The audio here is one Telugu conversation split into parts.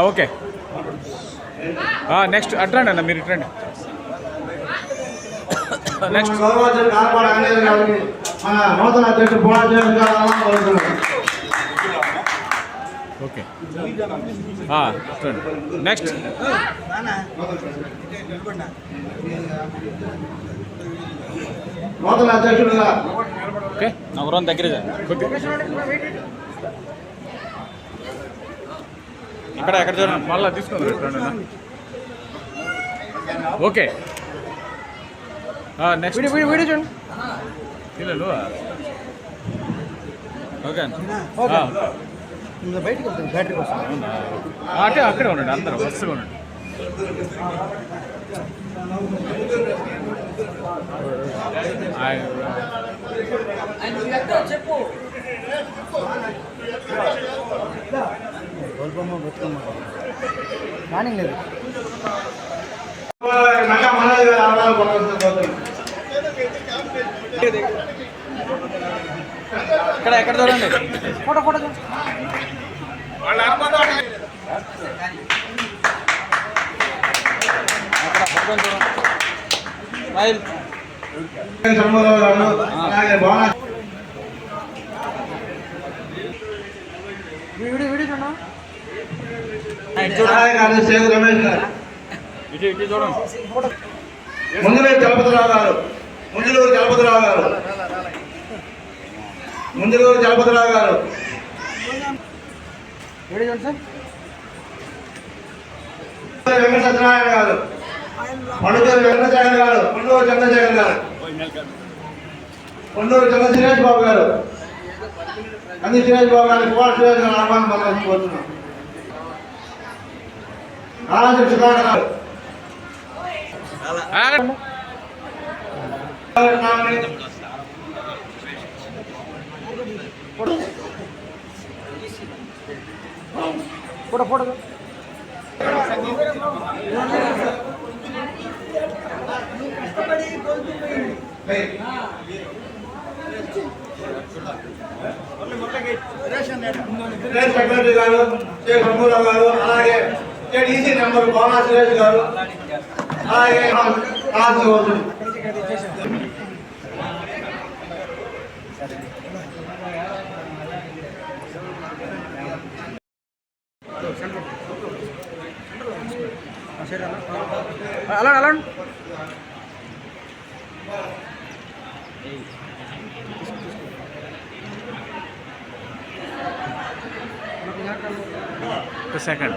ఓకే. నెక్స్ట్ అట్రండి అన్న మీరు ఇట్రండి నెక్స్ట్ గౌరవాధ్యక్షుడు కార్పాడ ఆంజనేయ గారికి మన నూతన అధ్యక్షుడు పోరాధ్యక్షుడు గారు ఆహ్వానం పలుకుతున్నాం. ఓకే నెక్స్ట్ నూతన అధ్యక్షుడుగా ఓకే నగరం దగ్గర ఇక్కడ ఎక్కడ చూడండి. మళ్ళీ తీసుకుందాం ఓకే. నెక్స్ట్ వీడియో వీడియో చూడండి. పిల్లలు ఓకే బయటకు బ్యాటరీ కోసం. అంటే అక్కడే ఉండండి అందరూ వరుసగా ఉండండి. ప్లానింగ్ లేదు మనోజ్ గారు ఆహ్వానం పలుకుతున్నాం. ఇక్కడ ఎక్కడ చూడండి? ఫోటో ఫోటో రైల్ షణ్ముఖరావు గారు అలాగే భవన వీడియో వీడియో చూడండి సేగు రమేష్ గారు. ఇటు ఇటు చూడండి. ముందులూరు చలపతిరావు గారు. ముందులూరు చలపతిరావు గారు. ముందులూరు చలపతిరావు గారు. వెంకట సత్యనారాయణ గారు. పండుగ వెంకటశేఖర్ గారు. పండుగ చంద్రశేఖర్ గారు. కొండూరు చంద్ర శ్రీరాజ్ బాబు గారు. కంది శ్రీరాజ్ బాబు గారిని కుమార్ శ్రీరాజ్ గారు ఆహ్వానం పలకాలని కోరుతున్నాం నారాజు సుధాకర్ గారు ఆగండి. ఫోటో ఫోటో స్టేట్ సెక్రటరీ గారు షేక్ రమూరావు గారు అలాగే state EC number Bhavana Suresh గారు అలాగే రాజు గౌతమ్. అలా అలా ఒక సెకండ్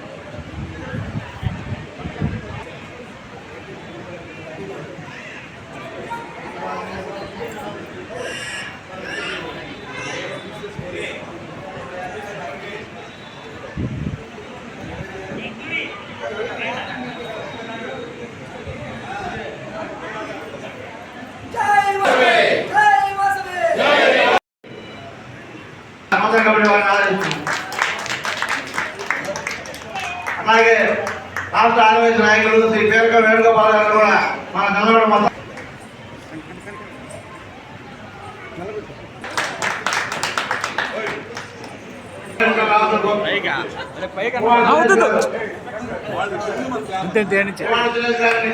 అవుతుంది ఇంతే ఇంతే నుంచి కుమార్ సురేష్ గారిని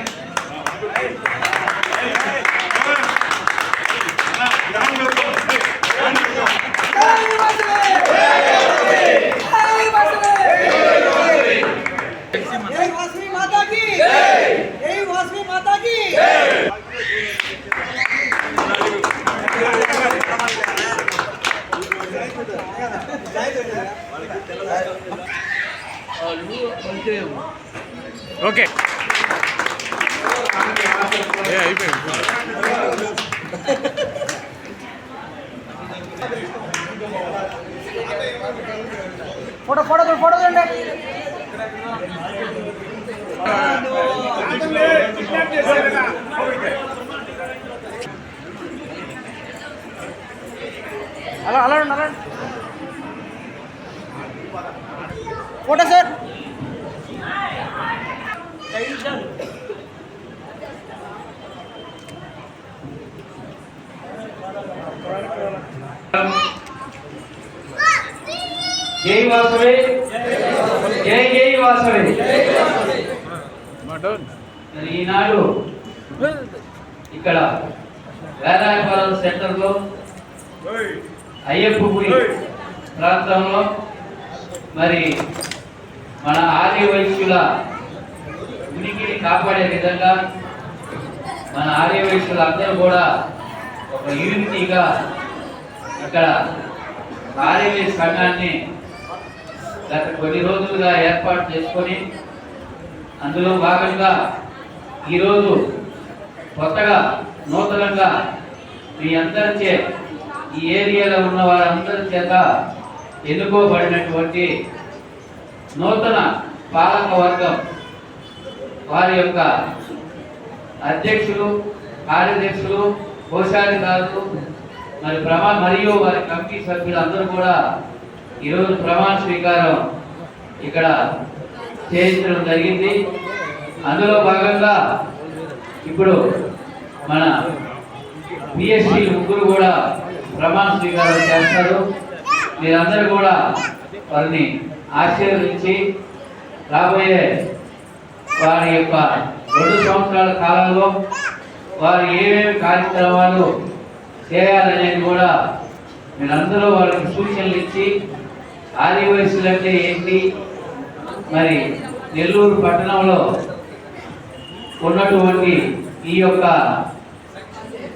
जय वासवी माता की जय वासवी माता की ఓకే. అయిపోయింది. ఫోటో ఫోటో ఫోటో చూడండి అలా అలా అలా ఉండండి. Photo sir. జై వాసవి. జై జై వాసవి. ఈనాడు ఇక్కడ వేదాయపాలెం సెంటర్లో అయ్యప్ప గుడి ప్రాంతంలో మరి మన ఆర్య వైశ్యుల ఉనికిని కాపాడే విధంగా మన ఆర్య అందరూ కూడా ఒక యూనిటీగా ఇక్కడ ఆర్యవైశ్య సంఘాన్ని గత కొన్ని రోజులుగా ఏర్పాటు చేసుకొని అందులో భాగంగా ఈరోజు కొత్తగా నూతనంగా మీ అందరిచే ఈ ఏరియాలో ఉన్న వారందరి చేత ఎన్నుకోబడినటువంటి నూతన పాలక వర్గం వారి యొక్క అధ్యక్షులు కార్యదర్శులు కోశాధికారులు మరి ప్రమా మరియు వారి కమిటీ సభ్యులు అందరూ కూడా ఈరోజు ప్రమాణ స్వీకారం ఇక్కడ చేయించడం జరిగింది. అందులో భాగంగా ఇప్పుడు మన పిఎస్సి ముగ్గురు కూడా ప్రమాణ స్వీకారం చేస్తారు. మీరందరూ కూడా వారిని ఆశీర్వదించి రాబోయే వారి యొక్క రెండు సంవత్సరాల కాలంలో వారు ఏమేమి కార్యక్రమాలు చేయాలనేది కూడా మీరందరూ వాళ్ళకి సూచనలు ఇచ్చి ఆది అంటే ఏంటి? మరి నెల్లూరు పట్టణంలో ఉన్నటువంటి ఈ యొక్క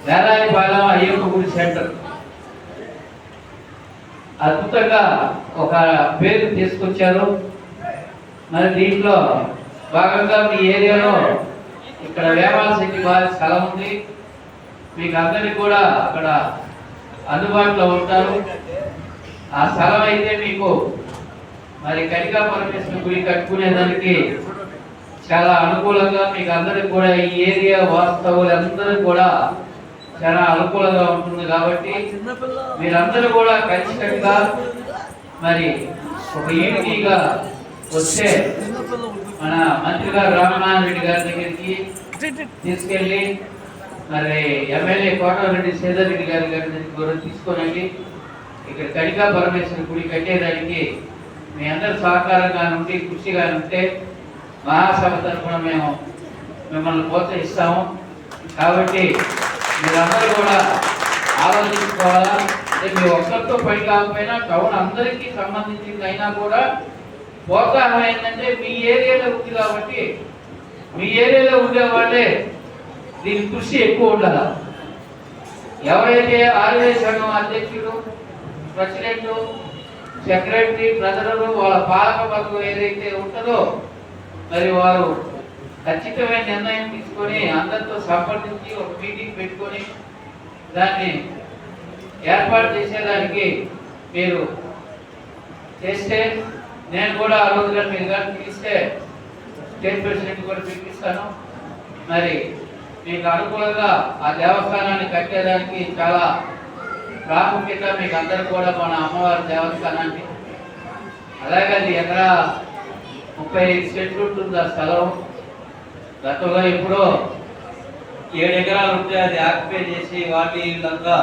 వేదాయపాలెం అయ్యప్ప గుడి సెంటర్. అద్భుతంగా ఒక పేరు తీసుకొచ్చారు. మరి దీంట్లో భాగంగా మీ ఏరియాలో ఇక్కడ వేమాల శక్తి స్థలం ఉంది. మీకు అందరికి కూడా అక్కడ అందుబాటులో ఉంటారు. ఆ స్థలం అయితే మీకు మరి కనికా పరమేశ్వర గుడి కట్టుకునేదానికి చాలా అనుకూలంగా మీకు అందరికి కూడా ఈ ఏరియా వాస్తవులందరూ కూడా చాలా అనుకూలంగా ఉంటుంది కాబట్టి మీరందరూ కూడా ఖచ్చితంగా మరి ఒక యూనిటీగా వస్తే మన మంత్రి గారు రామనాథ్ రెడ్డి గారి దగ్గరికి తీసుకెళ్ళి మరి ఎమ్మెల్యే కోటారెడ్డి సేదర్ రెడ్డి గారి గారి దగ్గర కూడా తీసుకొని ఇక్కడ కడికా పరమేశ్వర గుడి కట్టేదానికి మీ అందరి సహకారంగా ఉండి కృషిగా ఉంటే మహాసభ తరఫున మేము మిమ్మల్ని ప్రోత్సహిస్తాము. కాబట్టి మీరందరూ కూడా ఆలోచించుకోవాలా? మీ ఒక్కరితో పని కాకపోయినా టౌన్ అందరికీ సంబంధించింది అయినా కూడా ప్రోత్సాహం ఏంటంటే మీ ఏరియాలో ఉంది కాబట్టి మీ ఏరియాలో ఉండే వాళ్ళే దీని కృషి ఎక్కువ ఉండాలి. ఎవరైతే ఆర్వే సంఘం అధ్యక్షుడు ప్రెసిడెంట్ సెక్రటరీ ప్రజలు వాళ్ళ పాలక వర్గం ఏదైతే ఉంటుందో మరి వారు ఖచ్చితమైన నిర్ణయం తీసుకొని అందరితో సంప్రదించి ఒక మీటింగ్ పెట్టుకొని దాన్ని ఏర్పాటు చేసేదానికి మీరు చేస్తే నేను కూడా ఆ రోజుగా మీరు కానీ పిలిస్తే స్టేట్ ప్రెసిడెంట్ కూడా పిలిపిస్తాను. మరి మీకు అనుకూలంగా ఆ దేవస్థానాన్ని కట్టేదానికి చాలా ప్రాముఖ్యత మీకు అందరూ కూడా మన అమ్మవారి దేవస్థానాన్ని అలాగే అది ఎకరా ముప్పై ఐదు సెంట్లు ఉంటుంది ఆ స్థలం. గతంలో ఎప్పుడో ఏడు ఎకరాలు ఉంటే అది ఆక్యుపై చేసి వాటి వీళ్ళంతా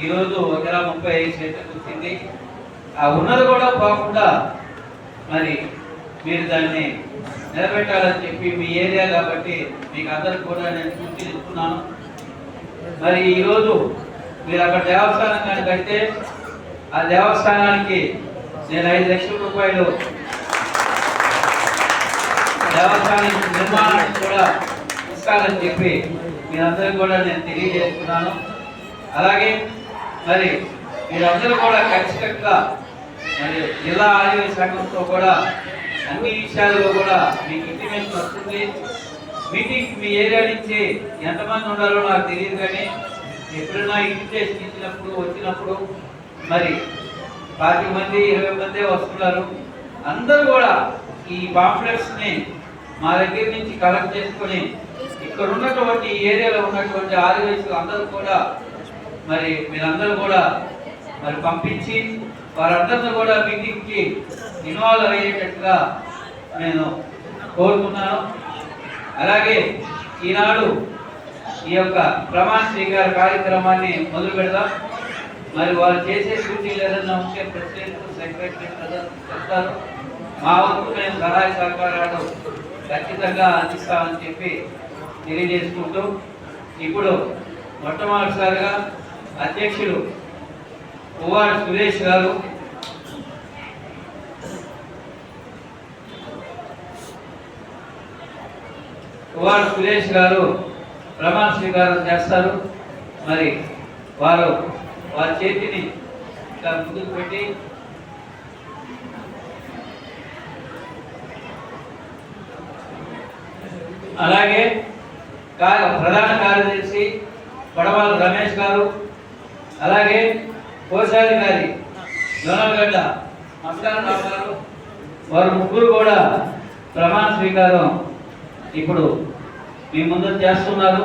ఈరోజు ఒక ముప్పై ఐదు శాతం వచ్చింది ఆ ఉన్నది కూడా పోకుండా మరి మీరు దాన్ని నిలబెట్టాలని చెప్పి మీ ఏరియా కాబట్టి మీకు అందరికి కూడా నేను పూర్తి ఇస్తున్నాను మరి ఈరోజు మీరు అక్కడ దేవస్థానం కానీ కడితే ఆ దేవస్థానానికి నేను ఐదు లక్షల రూపాయలు దేవస్థానం నిర్మాణానికి కూడా ఇస్తానని చెప్పి మీరందరూ కూడా నేను తెలియజేస్తున్నాను. అలాగే మరి మీరందరూ కూడా ఖచ్చితంగా మరి జిల్లా ఆరోగ్య శాఖతో కూడా అన్ని విషయాల్లో కూడా మీకు ఇంటిమేషన్ వస్తుంది. మీటింగ్ మీ ఏరియా నుంచి ఎంతమంది ఉండాలో నాకు తెలియదు కానీ ఎప్పుడైనా ఇన్విటేషన్ ఇచ్చినప్పుడు వచ్చినప్పుడు మరి పాతి మంది ఇరవై మంది వస్తున్నారు. అందరూ కూడా ఈ పాంప్లెట్స్ని మా దగ్గర నుంచి కలెక్ట్ చేసుకొని ఇక్కడ ఉన్నటువంటి ఏరియాలో ఉన్నటువంటి ఆదివాసులు అందరూ కూడా మరి మీరందరూ కూడా మరి పంపించి వారందరితో కూడా మీటింగ్కి ఇన్వాల్వ్ అయ్యేటట్టుగా నేను కోరుకున్నాను అలాగే ఈనాడు ఈ యొక్క ప్రమాణ స్వీకార కార్యక్రమాన్ని మొదలు పెడదాం. మరి వాళ్ళు చేసే డ్యూటీలు ఏదైనా ఉంటే ప్రెసిడెంట్ సెక్రటరీ చెప్తారు మా వరకు మేము సహాయ సహకారాలు ఖచ్చితంగా అందిస్తామని చెప్పి తెలియజేసుకుంటూ ఇప్పుడు మొట్టమొదటిసారిగా అధ్యక్షులు పువ్వాడ సురేష్ గారు. పువ్వాడ సురేష్ గారు ప్రమాణ స్వీకారం చేస్తారు. మరి వారు వారి చేతిని ఇలా ముందుకు పెట్టి అలాగే ప్రధాన కార్యదర్శి పడవాల రమేష్ గారు అలాగే కోశాధికారి గారి మస్కారం రావు గారు. వారు ముగ్గురు కూడా ప్రమాణ స్వీకారం ఇప్పుడు మీ ముందు చేస్తున్నారు.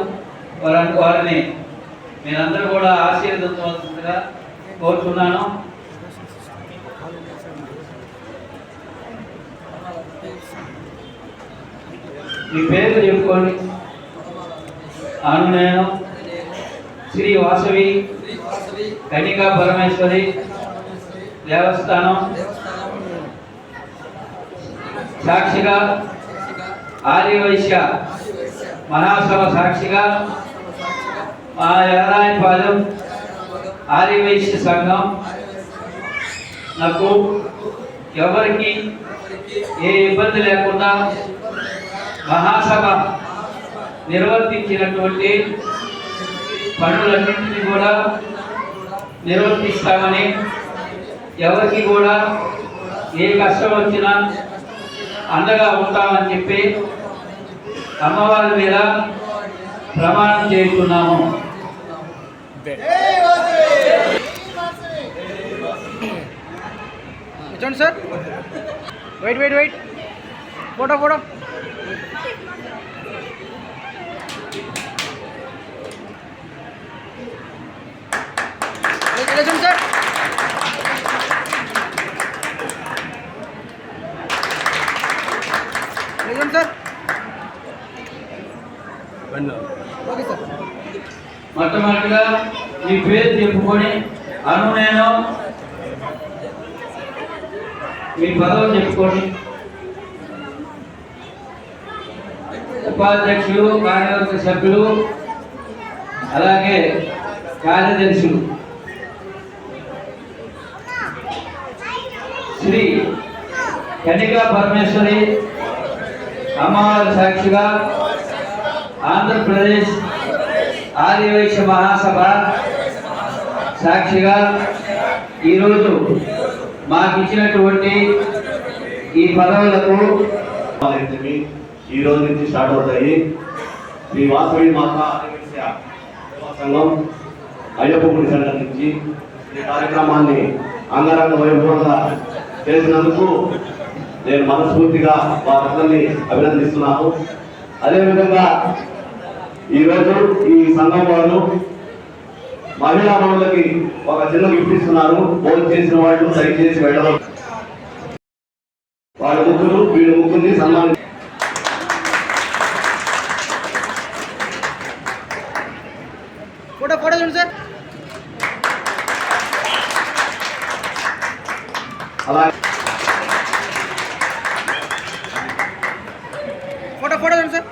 వారి వారిని మీరందరూ కూడా ఆశీర్వదించవలసిందిగా కోరుతున్నాను మీ పేరు చెప్పుకోండి. అను నేను శ్రీ వాసవి. కనికా పరమేశ్వరి దేవస్థానం. సాక్షిగా ఆర్యవైశ్య మహాసభ సాక్షిగా మా ఎర్రాయపాలెం ఆర్యవైశ్య సంఘం. నాకు ఎవరికి ఏ ఇబ్బంది లేకుండా మహాసభ నిర్వర్తించినటువంటి పనులన్నింటినీ కూడా నిర్వర్తిస్తామని ఎవరికి కూడా ఏ కష్టం వచ్చినా అండగా ఉంటామని చెప్పి అమ్మవారి మీద ప్రమాణం చేస్తున్నాము. చూడండి sir. Wait wait wait photo photo చూడండి సార్ చూడండి సార్ ఓకే సార్ మొట్టమొదటిగా మీ పేరు చెప్పుకొని అను నేను. మీ పదవి చెప్పుకోండి ఉపాధ్యక్షులు కార్యవర్గ సభ్యులు అలాగే కార్యదర్శులు. శ్రీ కనికా పరమేశ్వరి అమ్మవారి సాక్షిగా ఆంధ్రప్రదేశ్ ఆర్యవైశ్య మహాసభ సాక్షిగా ఈరోజు మాకు ఇచ్చినటువంటి ఈ పదవులకు ఈ రోజు నుంచి స్టార్ట్ అవుతాయి. శ్రీ వాసవి మాత సంఘం అయ్యప్ప గుడి సంఘం నుంచి ఈ కార్యక్రమాన్ని అంగరంగ వైభవంగా చేసినందుకు నేను మనస్ఫూర్తిగా వారందరినీ అభినందిస్తున్నాను. అదేవిధంగా ఈరోజు ఈ సంఘం వాళ్ళు మహిళా మనులకి ఒక చిన్న గిఫ్ట్ ఇస్తున్నారు. ఫోన్ చేసిన వాళ్ళు దయచేసి వెళ్ళడం వాళ్ళ ముగ్గురు వీళ్ళ ముగ్గురిని సన్మానించారు ఫోటో ఫోటో చూడండి సార్ అలా ఫోటో ఫోటో సార్.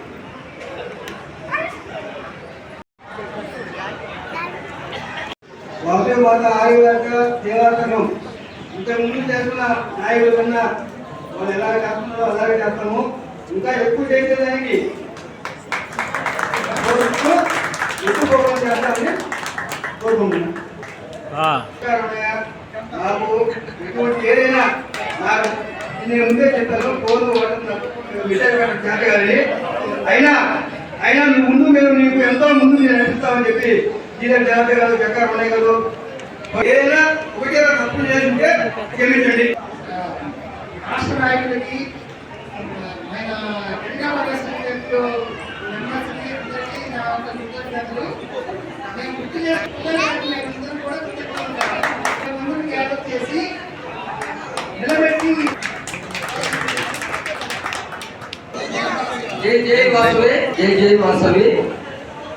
వాసవి మాత ఆయుర్వేద దేవాసనం ఇంతకు ముందు చేస్తున్న నాయకులు కన్నా వాళ్ళు ఎలాగ చేస్తున్నారో అలాగే చేస్తాము. ఇంకా ఎక్కువ చేసేదానికి ఎక్కువ చేస్తామని కోరుకుంటున్నాను నమస్కారమయ్య. నాకు ఎటువంటి ఏదైనా నాకు నేను ముందే చెప్పాను ఫోన్ విషయం చేత కానీ అయినా అయినా మీ ముందు మేము నీకు ఎంతో ముందు నేను నడిపిస్తామని చెప్పి జీతం జాగ్రత్త కాదు చక్కెర ఉన్నాయి గారు ఏదైనా ఒకటే తప్పు చేస్తుంటే క్షమించండి. రాష్ట్ర నాయకులకి ఆయన టెలికామర్ మెంబర్స్కి నా యొక్క గుర్తు చేసుకుంటున్నాం మేమందరం కూడా కృతజ్ఞతలు ముందుకు గ్యాదర్ చేసి నిలబెట్టి. జై జై వాసవి జై జై వాసవి.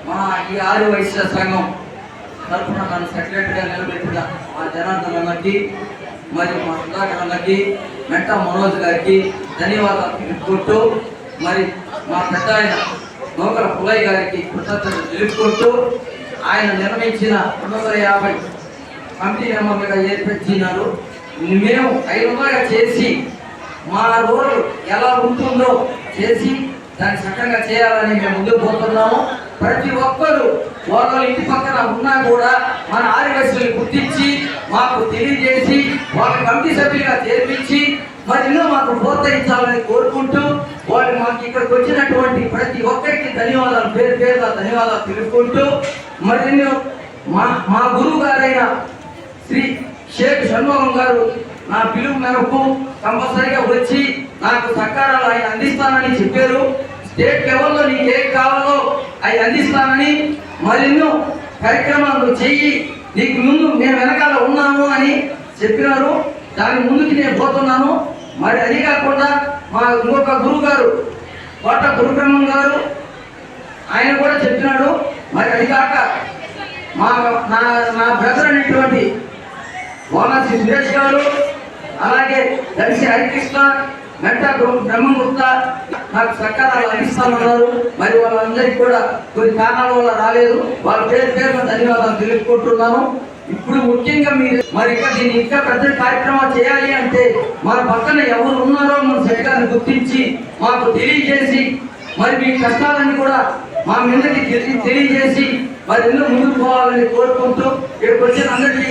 మా ఈ ఆరు వైశ్య సంఘం తరఫున నన్ను సెక్రటరీగా నిలబెట్టిన మా జనార్దన్ మరి మరియు మా సుధాకర్ అన్నకి మెంటా మనోజ్ గారికి ధన్యవాదాలు తెలుపుకుంటూ మరి మా పెద్ద ఆయన నౌకర పులయ్య గారికి కృతజ్ఞతలు తెలుపుకుంటూ ఆయన నిర్మించిన రెండు వందల యాభై కమిటీ మీద ఏర్పరిచినారు. మేము ఐదుగా చేసి మా రోడ్డు ఎలా ఉంటుందో చేసి దాన్ని చక్కగా చేయాలని మేము ముందుకు పోతున్నాము. ప్రతి ఒక్కరు వాళ్ళ ఇంటి పక్కన ఉన్నా కూడా మన ఆదివాసుల్ని గుర్తించి మాకు తెలియజేసి వాళ్ళ కమిటీ సభ్యులుగా చేర్పించి మరి మాకు ప్రోత్సహించాలని కోరుకుంటూ వాళ్ళు మాకు ఇక్కడికి వచ్చినటువంటి ప్రతి ఒక్కరికి ధన్యవాదాలు పేరు పేరుగా ధన్యవాదాలు తెలుపుకుంటూ మరి మా మా గురువు గారైన శ్రీ షేక్ షణ్ముఖం గారు నా పిలుపు మేరకు కంపల్సరిగా వచ్చి నాకు సహకారాలు ఆయన అందిస్తానని చెప్పారు. స్టేట్ లెవెల్లో నీకు ఏం కావాలో అవి అందిస్తానని మరెన్నో కార్యక్రమాలు చెయ్యి నీకు ముందు మేము వెనకాల ఉన్నాము అని చెప్పినారు. దాని ముందుకి నేను పోతున్నాను. మరి అది కాకుండా మా ఇంకొక గురువు గారు కోట గురుబ్రహ్మం గారు ఆయన కూడా చెప్పినాడు. మరి అది కాక మా నా నా బ్రదర్ అనేటువంటి వానసి సురేష్ గారు అలాగే దర్శి హరికృష్ణ గంటా బ్రహ్మగుప్త నాకు సకారాలు అందిస్తామన్నారు మరి వాళ్ళందరికీ కూడా కొన్ని కారణాల వల్ల రాలేదు. వాళ్ళ పేరు పేరు ధన్యవాదాలు తెలుపుకుంటున్నాను. ఇప్పుడు ముఖ్యంగా మీరు మరి ఇంకా దీన్ని ఇంకా పెద్ద కార్యక్రమాలు చేయాలి అంటే మా పక్కన ఎవరు ఉన్నారో మన శరీరాన్ని గుర్తించి మాకు తెలియజేసి మరి మీ కష్టాలన్నీ కూడా మా మీదకి తెలియజేసి మరి ఎన్నో ముందుకు పోవాలని కోరుకుంటూ ఇక్కడికి వచ్చిన అందరికీ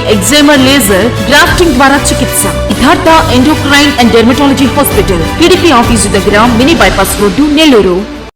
ఎగ్జైమర్ లేజర్ గ్రాఫ్టింగ్ ద్వారా చికిత్స. Siddhartha endocrine and dermatology hospital TDP office దగ్గర మినీ బైపాస్ రోడ్డు నెల్లూరు